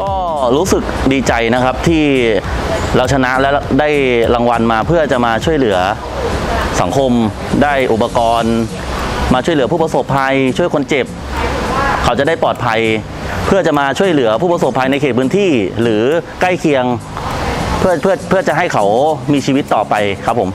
ก็รู้สึกดีใจนะครับที่เราชนะและได้รางวัลมาเพื่อจะมาช่วยเหลือสังคม ได้อุปกรณ์ มาช่วยเหลือผู้ประสบภัย ช่วยคนเจ็บ เขาจะได้ปลอดภัย เพื่อจะมาช่วยเหลือผู้ประสบภัยในเขตพื้นที่ หรือใกล้เคียงเพื่อเพื่อเพื่อจะให้เขามีชีวิตต่อไปครับผม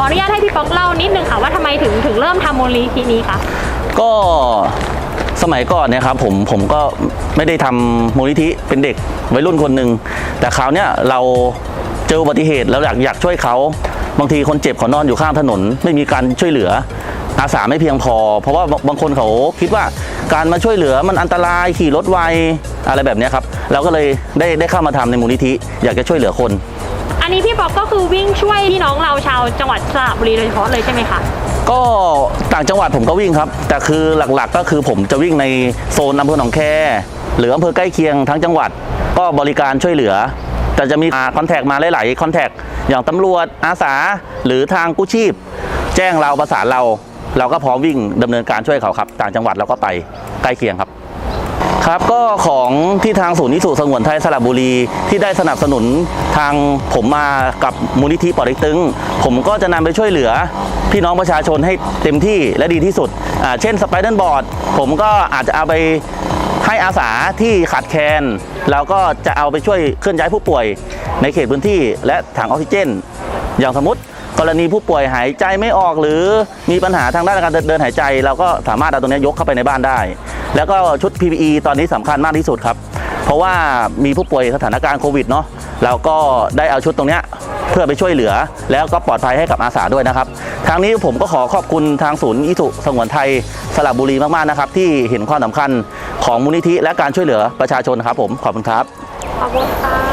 อะขออนุญาตให้พี่ป๊อกเล่านิดนึงค่ะว่าทำไมถึงถึงเริ่มทำมูลนิธินี้คะก็สมัยก่อนเนี่ยครับผมผมก็ไม่ได้ทำมูลนิธิเป็นเด็กวัยรุ่นคนหนึ่งแต่คราวเนี้ยเราเจออุบัติเหตุแล้วอยากอยากช่วยเขา บางทีคนเจ็บเขานอนอยู่ข้างถนน ไม่มีการช่วยเหลือ อาสาไม่เพียงพอ เพราะว่าบางบางคนเขาคิดว่าการมาช่วยเหลือมันอันตรายขี่รถไวอะไรแบบเนี้ยครับ เราก็เลยได้ได้เข้ามาทำในมูลนิธิอยากจะช่วยเหลือคน นนี้พี่ป๊อกก็คือวิ่งช่วยพี่น้องเราชาวจังหวัดสระบุรีโดยเฉพาะเลยใช่ไหมคะ ก็ต่างจังหวัดผมก็วิ่งครับ แต่คือหลักๆก็คือผมจะวิ่งในโซนอำเภอหนองแค หรืออำเภอใกล้เคียงทั้งจังหวัด ก็บริการช่วยเหลือ แต่จะมีคอนแทคมาหลายๆคอนแทคอย่างตำรวจอาสาหรือทางกู้ชีพ แจ้งเราประสานเรา เราก็พร้อมวิ่งดำเนินการช่วยเขาครับ ต่างจังหวัดเราก็ไปใกล้เคียงครับ ครับก็ของที่ทางศูนย์นิสุสงวนไทยสระบุรี ที่ได้สนับสนุนทางผมมากับมูลนิธิปอเต็กตึง ผมก็จะนำไปช่วยเหลือพี่น้องประชาชนให้เต็มที่และดีที่สุด เช่นสไปเดอร์บอร์ดผมก็อาจจะเอาไปให้อาสาที่ขาดแคลนแล้วก็จะเอาไปช่วยเคลื่อนย้ายผู้ป่วยในเขตพื้นที่ และถังออกซิเจน อย่างสมมติกรณีผู้ป่วยหายใจไม่ออกหรือมีปัญหาทางด้านการเดินหายใจ เราก็สามารถเอาตัวนี้ยกเข้าไปในบ้านได้ แล้วก็ชุด PPE ตอนนี้สำคัญมากที่สุดครับ เพราะว่ามีผู้ป่วยสถานการณ์โควิดเนาะเราก็ได้เอาชุดตรงเนี้ยเพื่อไปช่วยเหลือ แล้วก็ปลอดภัยให้กับอาสาด้วยนะครับ ทางนี้ผมก็ขอขอบคุณทางศูนย์อิสุสงวนไทยสระบุรีมากๆนะครับ ที่เห็นความสำคัญของมูลนิธิและการช่วยเหลือประชาชนครับผมขอบคุณครับขอบคุณค่ะ